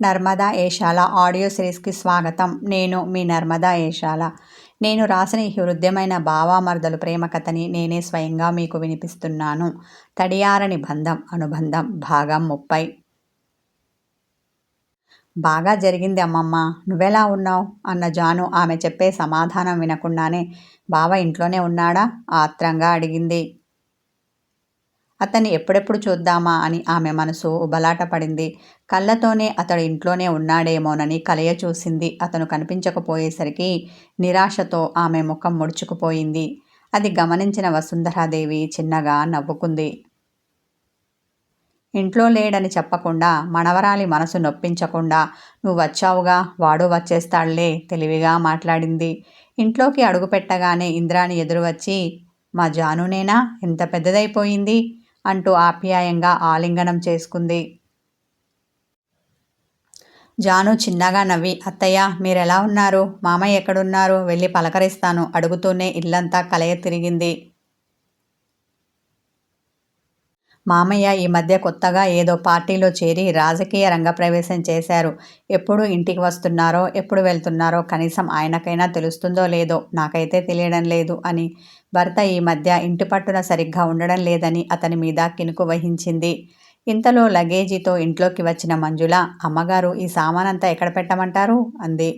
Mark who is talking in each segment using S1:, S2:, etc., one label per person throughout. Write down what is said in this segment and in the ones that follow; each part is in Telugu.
S1: నర్మదా ఏషాల ఆడియో సిరీస్కి స్వాగతం. నేను మీ నర్మదా ఏషాల. నేను రాసిన ఈ హృదయమైన భావామర్దలు ప్రేమ కథని నేనే స్వయంగా మీకు వినిపిస్తున్నాను. తడియారని బంధం అనుబంధం భాగం ముప్పై. బాగా జరిగింది అమ్మమ్మ. నువ్వెలా ఉన్నావు? అన్న జాను ఆమె చెప్పే సమాధానం వినకుండానే బావ ఇంట్లోనే ఉన్నాడా? ఆత్రంగా అడిగింది. అతన్ని ఎప్పుడెప్పుడు చూద్దామా అని ఆమె మనసు ఉబలాట పడింది. కళ్ళతోనే అతడు ఇంట్లోనే ఉన్నాడేమోనని కలయ చూసింది. అతను కనిపించకపోయేసరికి నిరాశతో ఆమె ముఖం ముడుచుకుపోయింది. అది గమనించిన వసుంధరాదేవి చిన్నగా నవ్వుకుంది. ఇంట్లో లేడని చెప్పకుండా మనవరాలి మనసు నొప్పించకుండా నువ్వు వచ్చావుగా వాడు వచ్చేస్తాడులే తెలివిగా మాట్లాడింది. ఇంట్లోకి అడుగుపెట్టగానే ఇంద్రాని ఎదురు వచ్చి మా జానునేనా? ఎంత పెద్దదైపోయింది? అంటూ ఆప్యాయంగా ఆలింగనం చేసుకుంది. జాను చిన్నగా నవ్వి అత్తయ్య మీరెలా ఉన్నారు? మామయ్య ఎక్కడున్నారు? వెళ్ళి పలకరిస్తాను అడుగుతూనే ఇల్లంతా కలయ తిరిగింది. మామయ్య ఈ మధ్య కొత్తగా ఏదో పార్టీలో చేరి రాజకీయ రంగప్రవేశం చేశారు. ఎప్పుడు ఇంటికి వస్తున్నారో ఎప్పుడు వెళ్తున్నారో కనీసం ఆయనకైనా తెలుస్తుందో లేదో నాకైతే తెలియడం లేదు అని. భర్త ఈ మధ్య ఇంటి పట్టున సరిగ్గా ఉండడం లేదని అతని మీద కినుకు వహించింది. ఇంతలో లగేజీతో ఇంట్లోకి వచ్చిన మంజుల అమ్మగారు ఈ సామానంతా ఎక్కడ పెట్టమంటారు? అంది.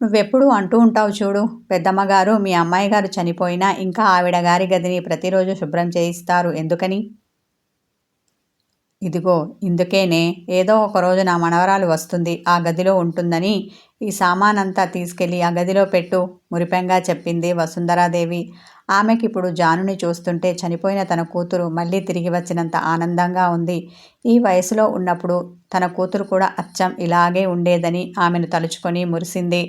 S1: నువ్వెప్పుడు అంటూ ఉంటావు చూడు. పెద్దమ్మగారు మీ అమ్మాయి గారు చనిపోయినా ఇంకా ఆవిడ గారి గదిని ప్రతిరోజు శుభ్రం చేయిస్తారు. ఎందుకని? ఇదిగో ఇందుకేనే ఏదో ఒక రోజు నా మనవరాలు వస్తుంది. ఆ గదిలో ఉంటుందని ఈ సామానంతా తీసుకెళ్ళి ఆ గదిలో పెట్టు మురిపెంగా చెప్పింది వసుంధరాదేవి. ఆమెకిప్పుడు జానుని చూస్తుంటే చనిపోయిన తన కూతురు మళ్ళీ తిరిగి వచ్చినంత ఆనందంగా ఉంది. ఈ వయసులో ఉన్నప్పుడు తన కూతురు కూడా అచ్చం ఇలాగే ఉండేదని ఆమెను తలుచుకొని మురిసింది.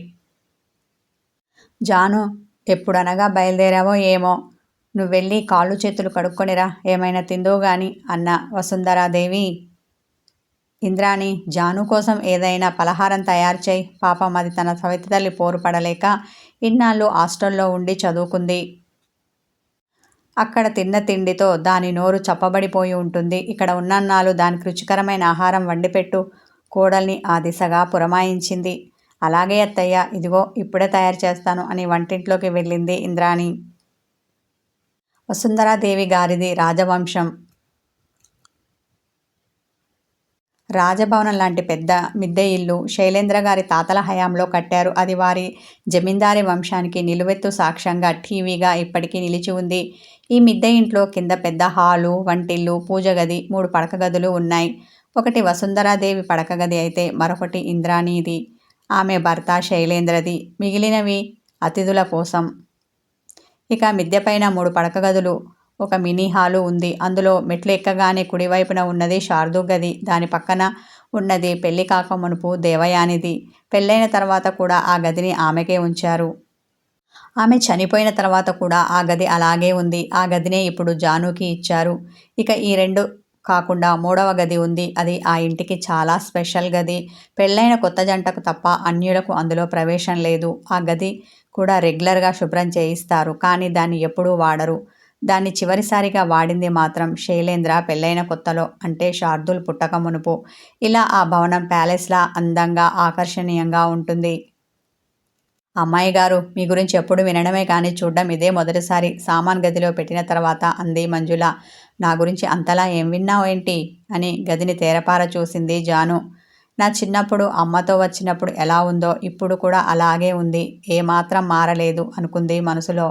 S1: జాను ఎప్పుడనగా బయలుదేరావో ఏమో. నువ్వెళ్ళి కాళ్ళు చేతులు కడుక్కొనిరా ఏమైనా తిందో గాని అన్న వసుంధరాదేవి. ఇంద్రాణి జాను కోసం ఏదైనా పలహారం తయారు చేయి. పాపం అది తన సవిత తల్లి పోరు పడలేక ఇన్నాళ్ళు హాస్టల్లో ఉండి చదువుకుంది. అక్కడ తిన్న తిండితో దాని నోరు చప్పబడిపోయి ఉంటుంది. ఇక్కడ ఉన్నన్నాళ్ళు దానికి రుచికరమైన ఆహారం వండిపెట్టు. కోడల్ని ఆ దిశగా పురమాయించింది. అలాగే అత్తయ్య ఇదిగో ఇప్పుడే తయారు చేస్తాను అని వంటింట్లోకి వెళ్ళింది ఇంద్రాణి. వసుంధరాదేవి గారిది రాజవంశం. రాజభవనం లాంటి పెద్ద మిద్దె ఇల్లు శైలేంద్ర గారి తాతల హయాంలో కట్టారు. అది వారి జమీందారీ వంశానికి నిలువెత్తు సాక్ష్యంగా టీవీగా ఇప్పటికీ నిలిచి ఉంది. ఈ మిద్దె ఇంట్లో కింద పెద్ద హాలు వంటిల్లు పూజ గది మూడు పడక గదులు ఉన్నాయి. ఒకటి వసుంధరాదేవి పడక గది అయితే మరొకటి ఇంద్రాణిది. ఆమె భర్త శైలేంద్రది. మిగిలినవి అతిథుల కోసం. ఇక మిద్దెపైన మూడు పడక గదులు ఒక మినీ హాలు ఉంది. అందులో మెట్లు ఎక్కగానే కుడివైపున ఉన్నది శారదు గది. దాని పక్కన ఉన్నది పెళ్ళి కాక మునుపు దేవయానిది. పెళ్ళైన తర్వాత కూడా ఆ గదిని ఆమెకే ఉంచారు. ఆమె చనిపోయిన తర్వాత కూడా ఆ గది అలాగే ఉంది. ఆ గదినే ఇప్పుడు జానుకి ఇచ్చారు. ఇక ఈ రెండు కాకుండా మూడవ గది ఉంది. అది ఆ ఇంటికి చాలా స్పెషల్ గది. పెళ్ళైన కొత్త జంటకు తప్ప అన్యులకు అందులో ప్రవేశం లేదు. ఆ గది కూడా రెగ్యులర్గా శుభ్రం చేయిస్తారు. కానీ దాన్ని ఎప్పుడూ వాడరు. దాన్ని చివరిసారిగా వాడింది మాత్రం శైలేంద్ర పెళ్ళైన కొత్తలో అంటే శార్దుల్ పుట్టక మునుపు. ఇలా ఆ భవనం ప్యాలెస్లా అందంగా ఆకర్షణీయంగా ఉంటుంది. అమ్మాయి గారు మీ గురించి ఎప్పుడు వినడమే కానీ చూడడం ఇదే మొదటిసారి. సామాన్ గదిలో పెట్టిన తర్వాత అంది మంజుల. నా గురించి అంతలా ఏం విన్నావు ఏంటి? అని గదిని తేరపార చూసింది జాను. నా చిన్నప్పుడు అమ్మతో వచ్చినప్పుడు ఎలా ఉందో ఇప్పుడు కూడా అలాగే ఉంది. ఏమాత్రం మారలేదు అనుకుంది మనసులో.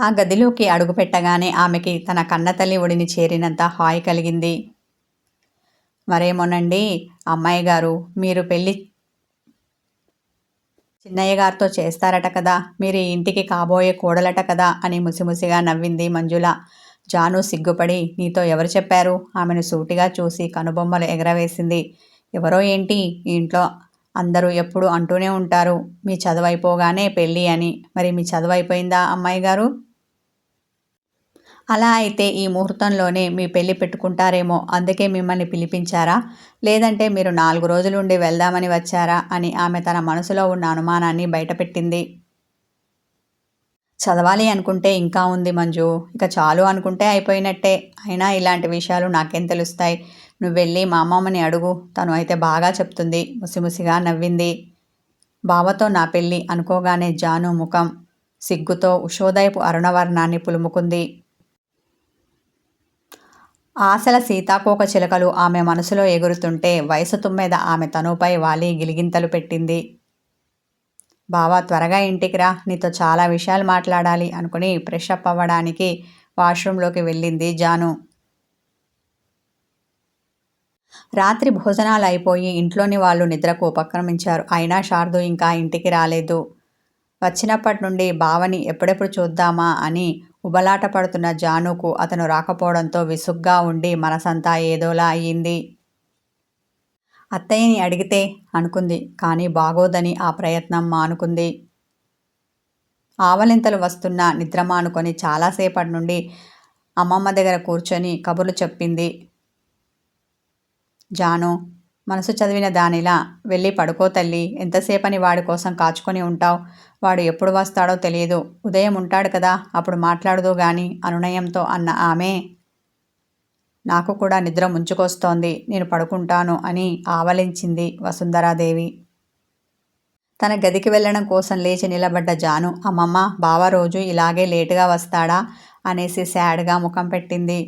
S1: ఆ గదిలోకి అడుగుపెట్టగానే ఆమెకి తన కన్నతల్లి ఒడిని చేరినంత హాయి కలిగింది. మరేమోనండి అమ్మాయి గారు మీరు పెళ్ళి చిన్నయ్య గారితో చేస్తారట కదా. మీరు ఇంటికి కాబోయే కోడలట కదా అని ముసిముసిగా నవ్వింది మంజుల. జాను సిగ్గుపడి నీతో ఎవరు చెప్పారు? ఆమెను సూటిగా చూసి కనుబొమ్మలు ఎగరవేసింది. ఎవరో ఏంటి? ఇంట్లో అందరూ ఎప్పుడు అంటూనే ఉంటారు. మీ చదువైపోగానే పెళ్ళి అని. మరి మీ చదువు అయిపోయిందా అమ్మాయి గారు? అలా అయితే ఈ ముహూర్తంలోనే మీ పెళ్ళి పెట్టుకుంటారేమో అందుకే మిమ్మల్ని పిలిపించారా? లేదంటే మీరు నాలుగు రోజులుండి వెళ్దామని వచ్చారా? అని ఆమె తన మనసులో ఉన్న అనుమానాన్ని బయటపెట్టింది. చదవాలి అనుకుంటే ఇంకా ఉంది మంజు. ఇక చాలు అనుకుంటే అయిపోయినట్టే. అయినా ఇలాంటి విషయాలు నాకేం తెలుస్తాయి? నువ్వు వెళ్ళి మా అమ్మమ్మని అడుగు. తను అయితే బాగా చెప్తుంది. ముసిముసిగా నవ్వింది. బావతో నా పెళ్ళి అనుకోగానే జాను ముఖం సిగ్గుతో ఉషోదయపు అరుణవర్ణాన్ని పులుముకుంది. ఆశల సీతాకోక చిలకలు ఆమె మనసులో ఎగురుతుంటే వయసు తుమ్మెద ఆమె తనుపై వాలి గిలిగింతలు పెట్టింది. బావా త్వరగా ఇంటికి రా నీతో చాలా విషయాలు మాట్లాడాలి అనుకుని ఫ్రెష్ అప్ అవ్వడానికి వాష్రూంలోకి వెళ్ళింది జాను. రాత్రి భోజనాలు అయిపోయి ఇంట్లోని వాళ్ళు నిద్రకు ఉపక్రమించారు. అయినా శారదు ఇంకా ఇంటికి రాలేదు. వచ్చినప్పటి నుండి బావని ఎప్పుడెప్పుడు చూద్దామా అని ఉబలాట పడుతున్న జానుకు అతను రాకపోవడంతో విసుగ్గా ఉండి మనసంతా ఏదోలా అయ్యింది. అత్తయ్యని అడిగితే అనుకుంది కానీ బాగోదని ఆ ప్రయత్నం మానుకుంది. ఆవలింతలు వస్తున్న నిద్ర మానుకొని చాలాసేపటి నుండి అమ్మమ్మ దగ్గర కూర్చొని కబుర్లు చెప్పింది. జాను మనసు చదివిన దానిలా వెళ్ళి పడుకో తల్లి ఎంతసేపని వాడి కోసం కాచుకొని ఉంటావు? వాడు ఎప్పుడు వస్తాడో తెలియదు. ఉదయం ఉంటాడు కదా అప్పుడు మాట్లాడదు గాని అనునయంతో అన్న ఆమె. నాకు కూడా నిద్ర ముంచుకొస్తోంది. నేను పడుకుంటాను అని ఆవలించింది వసుంధరాదేవి. తన గదికి వెళ్ళడం కోసం లేచి నిలబడ్డ జాను అమ్మమ్మ బావ రోజు ఇలాగే లేటుగా వస్తాడా? అనేసి శాడ్గా ముఖం పెట్టింది.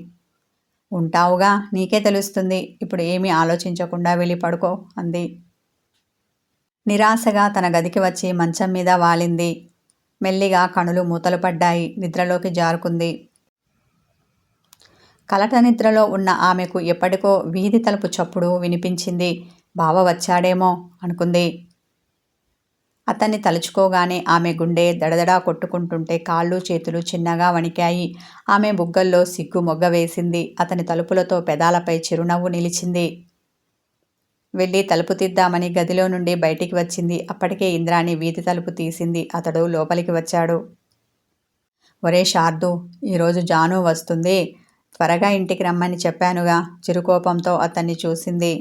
S1: ఉంటావుగా నీకే తెలుస్తుంది. ఇప్పుడు ఏమీ ఆలోచించకుండా వెళ్ళి పడుకో అంది. నిరాశగా తన గదికి వచ్చి మంచం మీద వాలింది. మెల్లిగా కణులు మూతలు పడ్డాయి. నిద్రలోకి జారుకుంది. కలట నిద్రలో ఉన్న ఆమెకు ఎప్పటికో వీధి తలుపు చప్పుడు వినిపించింది. బావ వచ్చాడేమో అనుకుంది. అతన్ని తలుచుకోగానే ఆమె గుండె దడదడా కొట్టుకుంటుంటే కాళ్ళు చేతులు చిన్నగా వణికాయి. ఆమె బుగ్గల్లో సిగ్గు మొగ్గ వేసింది. అతని తలుపులతో పెదాలపై చిరునవ్వు నిలిచింది. వెళ్ళి తలుపు తీద్దామని గదిలో నుండి బయటికి వచ్చింది. అప్పటికే ఇంద్రాణి వీధి తలుపు తీసింది. అతడు లోపలికి వచ్చాడు. ఒరే శార్దు ఈరోజు జాను వస్తుంది? త్వరగా ఇంటికి రమ్మని చెప్పానుగా. చిరుకోపంతో అతన్ని చూసింది.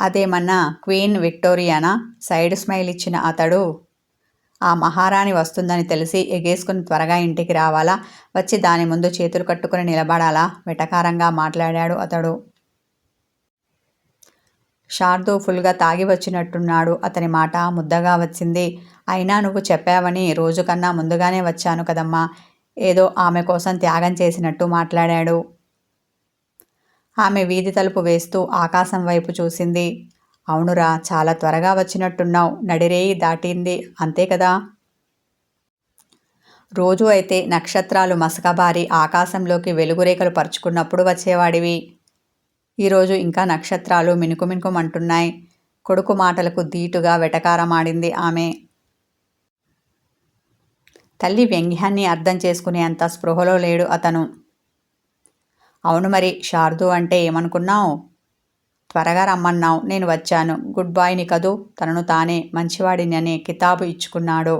S1: అదేమన్నా క్వీన్ విక్టోరియానా? సైడ్ స్మైల్ ఇచ్చిన అతడు. ఆ మహారాణి వస్తుందని తెలిసి ఎగేసుకుని త్వరగా ఇంటికి రావాలా? వచ్చి దాని ముందు చేతులు కట్టుకుని నిలబడాలా? వెటకారంగా మాట్లాడాడు అతడు. శార్దు ఫుల్గా తాగి వచ్చినట్టున్నాడు. అతని మాట ముద్దగా వచ్చింది. అయినా నువ్వు చెప్పావని రోజు కన్నా ముందుగానే వచ్చాను కదమ్మా. ఏదో ఆమె కోసం త్యాగం చేసినట్టు మాట్లాడాడు. ఆమె వీధి తలుపు వేస్తూ ఆకాశం వైపు చూసింది. అవునురా చాలా త్వరగా వచ్చినట్టున్నావు. నడిరేయి దాటింది. అంతే కదా? రోజు అయితే నక్షత్రాలు మసకబారి ఆకాశంలోకి వెలుగురేఖలు పరుచుకున్నప్పుడు వచ్చేవాడివి. ఈరోజు ఇంకా నక్షత్రాలు మినుకుమినుకుమంటున్నాయి. కొడుకు మాటలకు ధీటుగా వెటకారమాడింది ఆమె. తల్లి వ్యంగ్యాన్ని అర్థం చేసుకునేంత స్పృహలో లేడు అతను. అవును మరి శారదు అంటే ఏమనుకున్నావు? త్వరగా రమ్మన్నావు నేను వచ్చాను. గుడ్ బాయ్ని కదూ తనను తానే మంచివాడిని అనే కితాబు ఇచ్చుకున్నాడు.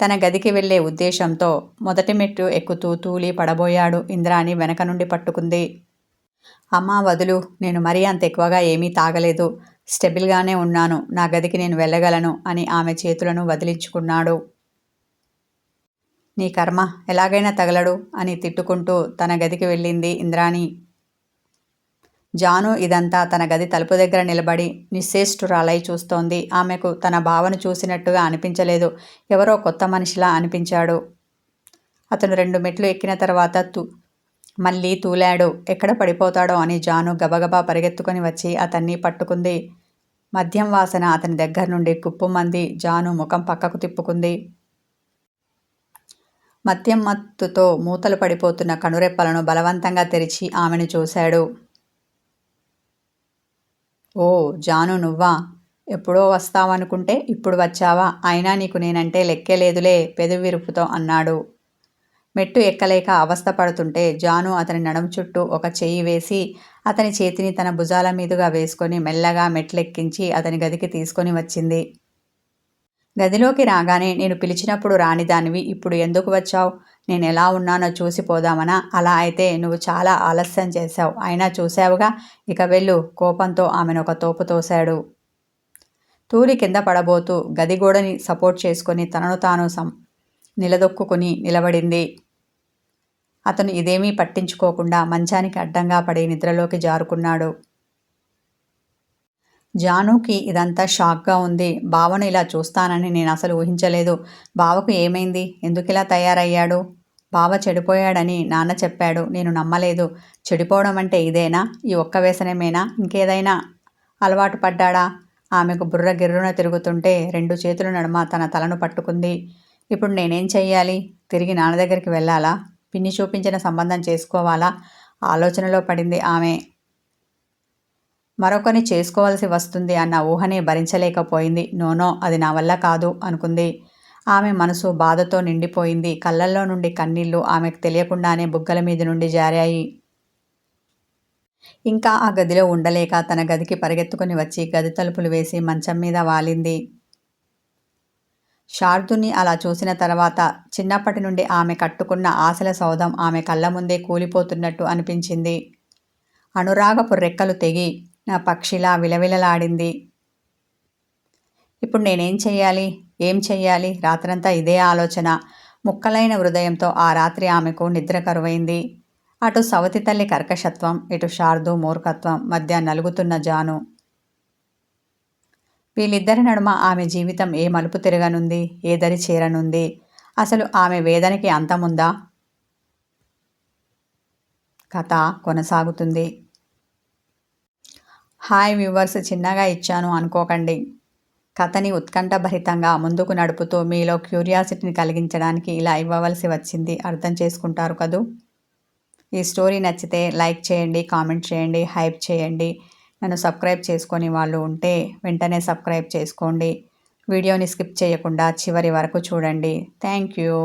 S1: తన గదికి వెళ్ళే ఉద్దేశంతో మొదటి మెట్టు ఎక్కుతూ తూలి పడబోయాడు ఇంద్రాని వెనక నుండి పట్టుకుంది. అమ్మా వదులు నేను మరీ అంత ఎక్కువగా ఏమీ తాగలేదు. స్టెబిల్గానే ఉన్నాను నా గదికి నేను వెళ్ళగలను అని ఆమె చేతులను వదిలించుకున్నాడు. నీ కర్మ ఎలాగైనా తగలడు అని తిట్టుకుంటూ తన గదికి వెళ్ళింది ఇంద్రాణి. జాను ఇదంతా తన గది తలుపు దగ్గర నిలబడి నిశ్చేష్టురాలై చూస్తోంది. ఆమెకు తన భావను చూసినట్టుగా అనిపించలేదు. ఎవరో కొత్త మనిషిలా అనిపించాడు. అతను రెండు మెట్లు ఎక్కిన తర్వాత తూ మళ్ళీ తూలాడు. ఎక్కడ పడిపోతాడో అని జాను గబగబా పరిగెత్తుకొని వచ్చి అతన్ని పట్టుకుంది. మద్యం వాసన అతని దగ్గర నుండి కుప్పుమంది జాను ముఖం పక్కకు తిప్పుకుంది. మత్తుతో మూతలు పడిపోతున్న కనురెప్పలను బలవంతంగా తెరిచి ఆమెను చూశాడు. ఓ జాను నువ్వా? ఎప్పుడో వస్తావనుకుంటే ఇప్పుడు వచ్చావా? అయినా నీకు నేనంటే లెక్కే లేదులే పెదవిరుపుతో అన్నాడు. మెట్టు ఎక్కలేక అవస్థ పడుతుంటే జాను అతని నడం చుట్టూ ఒక చెయ్యి వేసి అతని చేతిని తన భుజాల మీదుగా వేసుకొని మెల్లగా మెట్లెక్కించి అతని గదికి తీసుకొని వచ్చింది. గదిలోకి రాగానే నేను పిలిచినప్పుడు రానిదానివి ఇప్పుడు ఎందుకు వచ్చావు? నేను ఎలా ఉన్నానో చూసి పోదామనా? అలా అయితే నువ్వు చాలా ఆలస్యం చేశావు. అయినా చూశావుగా? ఇక వెళ్ళు. కోపంతో ఆమెను ఒక తోపు తోశాడు. తూలి కింద పడబోతూ గది గోడని సపోర్ట్ చేసుకొని తనను తాను సం నిలదొక్కుని నిలబడింది. అతను ఇదేమీ పట్టించుకోకుండా మంచానికి అడ్డంగా పడి నిద్రలోకి జారుకున్నాడు. జానుకి ఇదంతా షాక్గా ఉంది. బావను ఇలా చూస్తానని నేను అసలు ఊహించలేదు. బావకు ఏమైంది? ఎందుకు ఇలా తయారయ్యాడు? బావ చెడిపోయాడని నాన్న చెప్పాడు. నేను నమ్మలేదు. చెడిపోవడం అంటే ఇదేనా? ఈ ఒక్క వ్యసనమేనా? ఇంకేదైనా? అలవాటు పడ్డాడా? ఆమెకు బుర్ర గిర్రున తిరుగుతుంటే రెండు చేతుల నడుమ తన తలను పట్టుకుంది. ఇప్పుడు నేనేం చెయ్యాలి? తిరిగి నాన్న దగ్గరికి వెళ్ళాలా? పిన్ని చూపించిన సంబంధం చేసుకోవాలా? ఆలోచనలో పడింది ఆమె. మరొకరిని చేసుకోవాల్సి వస్తుంది అన్న ఊహనే భరించలేకపోయింది. నోనో అది నా వల్ల కాదు అనుకుంది. ఆమె మనసు బాధతో నిండిపోయింది. కళ్ళల్లో నుండి కన్నీళ్ళు ఆమెకు తెలియకుండానే బుగ్గల మీద నుండి జారాయి. ఇంకా ఆ గదిలో ఉండలేక తన గదికి పరిగెత్తుకుని వచ్చి గది తలుపులు వేసి మంచం మీద వాలింది. శార్దుని అలా చూసిన తర్వాత చిన్నప్పటి నుండి ఆమె కట్టుకున్న ఆశల సౌధం ఆమె కళ్ళ ముందే కూలిపోతున్నట్టు అనిపించింది. అనురాగపు రెక్కలు తెగి నా పక్షిలా విలవిలలాడింది. ఇప్పుడు నేనేం చెయ్యాలి? ఏం చెయ్యాలి? రాత్రంతా ఇదే ఆలోచన. ముక్కలైన హృదయంతో ఆ రాత్రి ఆమెకు నిద్ర కరువైంది. అటు సవతి తల్లి కర్కశత్వం ఇటు శారదు మూర్ఖత్వం మధ్య నలుగుతున్న జాను. వీళ్ళిద్దరి నడుమ ఆమె జీవితం ఏ మలుపు తిరగనుంది? ఏ దరి చేరనుంది? అసలు ఆమె వేదనకి అంతముందా? కథ కొనసాగుతుంది. హాయ్ వ్యూవర్స్ చిన్నగా ఇచ్చాను అనుకోకండి. కథని ఉత్కంఠభరితంగా ముందుకు నడుపుతూ మీలో క్యూరియాసిటీని కలిగించడానికి ఇలా ఇవ్వవలసి వచ్చింది. అర్థం చేసుకుంటారు కదూ? ఈ స్టోరీ నచ్చితే లైక్ చేయండి కామెంట్ చేయండి హైప్ చేయండి. నన్ను సబ్స్క్రైబ్ చేసుకొని వాళ్ళు ఉంటే వెంటనే సబ్స్క్రైబ్ చేసుకోండి. వీడియోని స్కిప్ చేయకుండా చివరి వరకు చూడండి. Thank you.